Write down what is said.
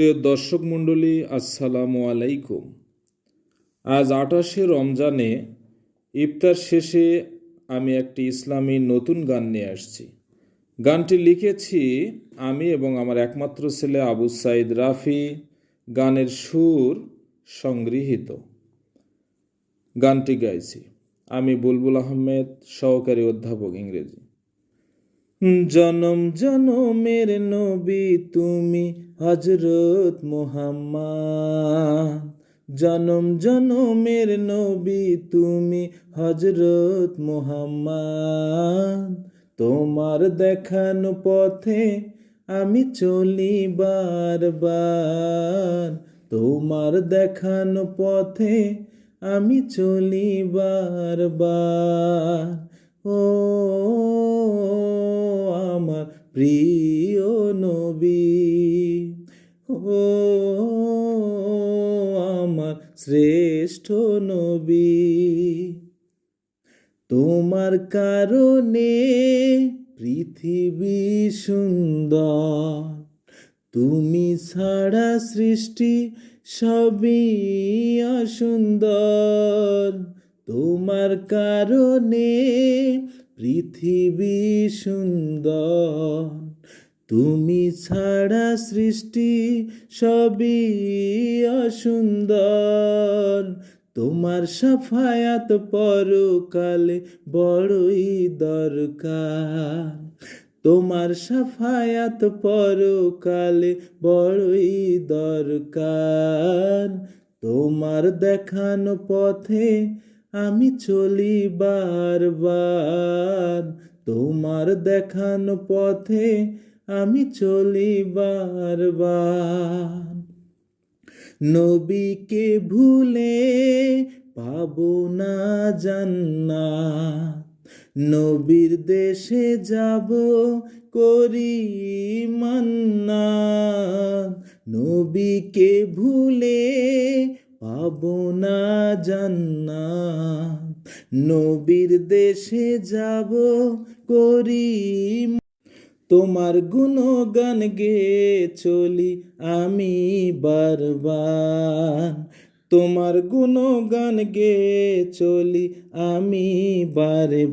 প্রিয় দর্শক মণ্ডলী, আসসালামু আলাইকুম। আজ আঠাশে রমজানে ইফতার শেষে আমি একটি ইসলামী নতুন গান নিয়ে আসছি। গানটি লিখেছি আমি এবং আমার একমাত্র ছেলে আবু সাইদ রাফি। গানের সুর সংগৃহীত। গানটি গাইছি। আমি বুলবুল আহমেদ, সহকারী অধ্যাপক ইংরেজি। জনম জনমের নবী তুমি হজরত মোহাম্মদ। জনম জনমের নবী তুমি হজরত মোহাম্মদ। তোমার দেখানো পথে আমি চলি বারবার। তোমার দেখানো পথে আমি চলি বারবার। ও প্রিয় নবী, ও আমার শ্রেষ্ঠ নবী, তোমার কারণে পৃথিবী সুন্দর। তুমি ছাড়া সৃষ্টি সবই অসুন্দর। তোমার কারণে পৃথিবী সুন্দর। তুমি ছাড়া সৃষ্টি সবই অসুন্দর। তোমার সাফায়াত পরকালে বড়ই দরকার। তোমার সাফায়াত পরকালে বড়ই দরকার। তোমার দেখানো পথে আমি চলি বারবার, তোমার দেখানো পথে আমি চলি বারবার। নবীকে ভুলে পাবো না জান্নাত, নবীর দেশে যাব করি মান্না নবীকে ভুলে পাবো না জান্নাত, নবীর দেশে যাব করি। তোমার গুণগান গে চলি আমি বারবার। তোমার গুণগান গে চলি আমি বারে